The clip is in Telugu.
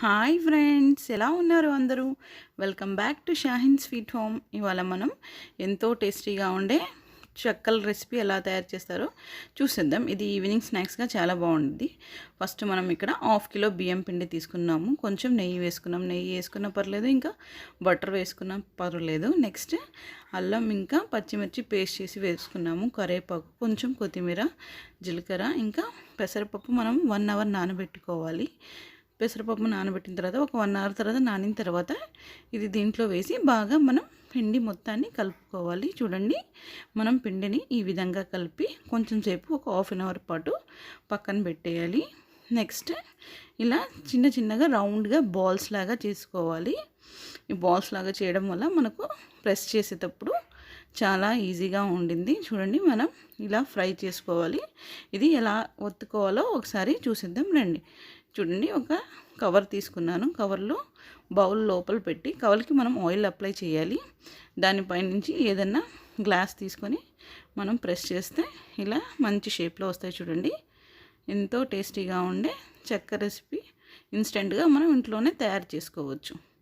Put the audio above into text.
హాయ్ ఫ్రెండ్స్ ఎలా ఉన్నారు అందరూ? Welcome back to Shahin sweet home ఇవాళ మనం ఎంతో టేస్టీగా ఉండే చెక్కల రెసిపీ ఎలా తయారు చేస్తారో చూసేద్దాం. ఇది ఈవినింగ్ స్నాక్స్గా చాలా బాగుంటుంది ఫస్ట్ మనం ఇక్కడ హాఫ్ కిలో బియ్యం పిండి తీసుకున్నాము. కొంచెం నెయ్యి వేసుకున్నాం. నెయ్యి వేసుకున్న పర్లేదు ఇంకా బటర్ వేసుకున్న పర్లేదు. నెక్స్ట్ అల్లం ఇంకా పచ్చిమిర్చి పేస్ట్ చేసి వేసుకున్నాము. కరేపాకు కొంచెం కొత్తిమీర జీలకర్ర ఇంకా పెసరపప్పు మనం వన్ అవర్ నానబెట్టుకోవాలి. పెసరపప్పు నానబెట్టిన తర్వాత ఒక వన్ అవర్ తర్వాత నానిన తర్వాత ఇది దీంట్లో వేసి బాగా మనం పిండి మొత్తాన్ని కలుపుకోవాలి. చూడండి మనం పిండిని ఈ విధంగా కలిపి కొంచెం సేపు ఒక హాఫ్ అన్ అవర్ పాటు పక్కన పెట్టేయాలి. నెక్స్ట్ ఇలా చిన్న చిన్నగా రౌండ్గా బాల్స్ లాగా చేసుకోవాలి. ఈ బాల్స్ లాగా చేయడం వల్ల మనకు ప్రెస్ చేసేటప్పుడు చాలా ఈజీగా ఉండింది. చూడండి మనం ఇలా ఫ్రై చేసుకోవాలి. ఇది ఎలా ఒత్తుకోవాలో ఒకసారి చూసిద్దాం రండి. చూడండి ఒక కవర్ తీసుకున్నాను. కవర్లో బౌల్ లోపల పెట్టి కవర్కి మనం ఆయిల్ అప్లై చేయాలి. దానిపై నుంచి ఏదన్నా గ్లాస్ తీసుకొని మనం ప్రెస్ చేస్తే ఇలా మంచి షేప్లో వస్తాయి చూడండి. ఎంతో టేస్టీగా ఉండే చెక్క రెసిపీ ఇన్స్టెంట్గా మనం ఇంట్లోనే తయారు చేసుకోవచ్చు.